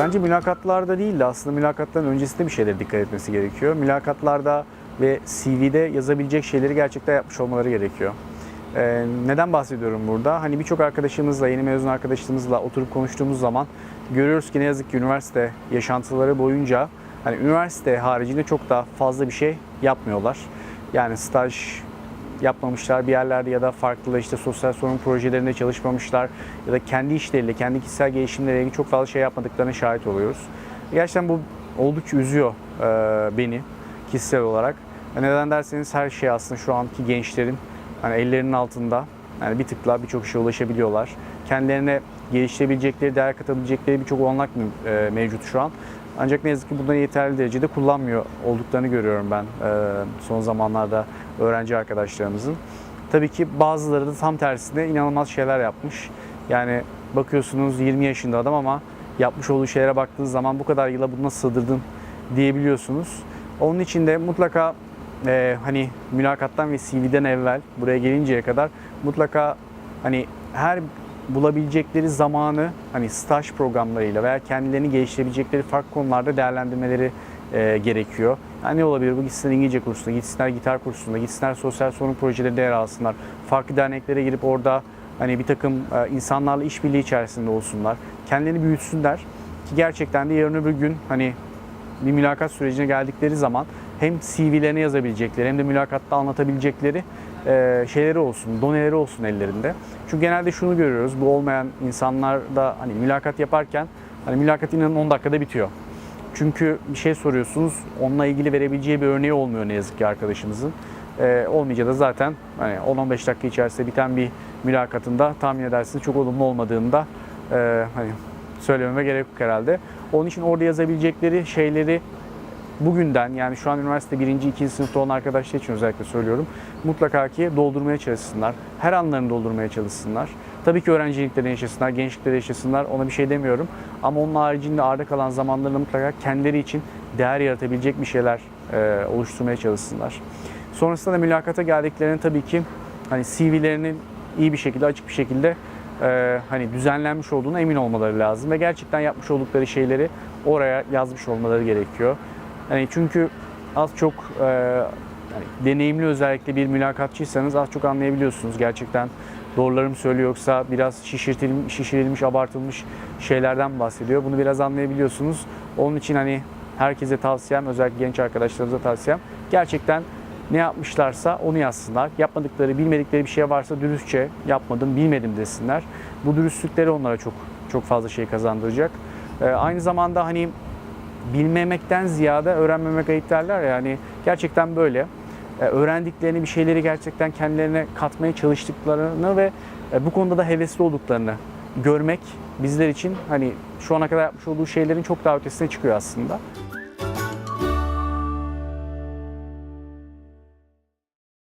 Bence mülakatlarda değil de aslında mülakatların öncesinde bir şeylere dikkat etmesi gerekiyor. Mülakatlarda ve CV'de yazabilecek şeyleri gerçekten yapmış olmaları gerekiyor. Ee, neden bahsediyorum burada? Hani birçok arkadaşımızla, yeni mezun arkadaşlarımızla oturup konuştuğumuz zaman görüyoruz ki ne yazık ki üniversite yaşantıları boyunca hani üniversite haricinde çok da fazla bir şey yapmıyorlar. Yani staj yapmamışlar bir yerlerde ya da farklı işte sosyal sorun projelerinde çalışmamışlar ya da kendi işleriyle, kendi kişisel gelişimleriyle ilgili çok fazla şey yapmadıklarına şahit oluyoruz. Gerçekten bu oldukça üzüyor e, beni kişisel olarak. Neden derseniz her şey aslında şu anki gençlerin hani ellerinin altında. Yani bir tıkla birçok işe ulaşabiliyorlar. Kendilerine geliştirebilecekleri, değer katabilecekleri birçok olanak e, mevcut şu an. Ancak ne yazık ki bunları yeterli derecede kullanmıyor olduklarını görüyorum ben e, son zamanlarda öğrenci arkadaşlarımızın. Tabii ki bazıları da tam tersine inanılmaz şeyler yapmış. Yani bakıyorsunuz 20 yaşında adam ama yapmış olduğu şeylere baktığınız zaman bu kadar yıla bunu nasıl sığdırdın diyebiliyorsunuz. Onun için de mutlaka e, hani mülakattan ve CV'den evvel buraya gelinceye kadar mutlaka hani her bulabilecekleri zamanı hani staj programlarıyla veya kendilerini geliştirebilecekleri farklı konularda değerlendirmeleri e, gerekiyor. Yani ne olabilir bu gitsinler İngilizce kursuna, gitsinler gitar kursuna, gitsinler sosyal sorun projelerinde yer alsınlar. Farklı derneklere girip orada hani bir takım e, insanlarla işbirliği içerisinde olsunlar. Kendilerini büyütsünler ki gerçekten de yarın öbür gün hani bir mülakat sürecine geldikleri zaman hem CV'lerini yazabilecekleri hem de mülakatta anlatabilecekleri e, şeyleri olsun, doneleri olsun ellerinde. Çünkü genelde şunu görüyoruz, bu olmayan insanlar da hani mülakat yaparken hani mülakat inanın 10 dakikada bitiyor. Çünkü bir şey soruyorsunuz, onunla ilgili verebileceği bir örneği olmuyor ne yazık ki arkadaşımızın. E, olmayınca da zaten hani 10-15 dakika içerisinde biten bir mülakatında tahmin edersiniz çok olumlu olmadığında e, hani söylememe gerek yok herhalde. Onun için orada yazabilecekleri şeyleri bugünden yani şu an üniversite birinci, ikinci sınıfta olan arkadaşlar için özellikle söylüyorum. Mutlaka ki doldurmaya çalışsınlar. Her anlarını doldurmaya çalışsınlar. Tabii ki öğrencilikte de yaşasınlar, gençlikte de yaşasınlar. Ona bir şey demiyorum. Ama onun haricinde arda kalan zamanlarında mutlaka kendileri için değer yaratabilecek bir şeyler e, oluşturmaya çalışsınlar. Sonrasında da mülakata geldiklerinde tabii ki hani CV'lerinin iyi bir şekilde, açık bir şekilde e, hani düzenlenmiş olduğuna emin olmaları lazım ve gerçekten yapmış oldukları şeyleri oraya yazmış olmaları gerekiyor. Hani çünkü az çok e, yani deneyimli özellikle bir mülakatçıysanız az çok anlayabiliyorsunuz gerçekten doğruları mı söylüyor yoksa biraz şişirtilmiş, şişirilmiş, abartılmış şeylerden bahsediyor. Bunu biraz anlayabiliyorsunuz. Onun için hani herkese tavsiyem, özellikle genç arkadaşlarımıza tavsiyem gerçekten ne yapmışlarsa onu yazsınlar. Yapmadıkları, bilmedikleri bir şey varsa dürüstçe yapmadım, bilmedim desinler. Bu dürüstlükleri onlara çok çok fazla şey kazandıracak. Ee, aynı zamanda hani bilmemekten ziyade öğrenmemek ayıp derler ya yani gerçekten böyle. Ee, öğrendiklerini bir şeyleri gerçekten kendilerine katmaya çalıştıklarını ve e, bu konuda da hevesli olduklarını görmek bizler için hani şu ana kadar yapmış olduğu şeylerin çok daha ötesine çıkıyor aslında.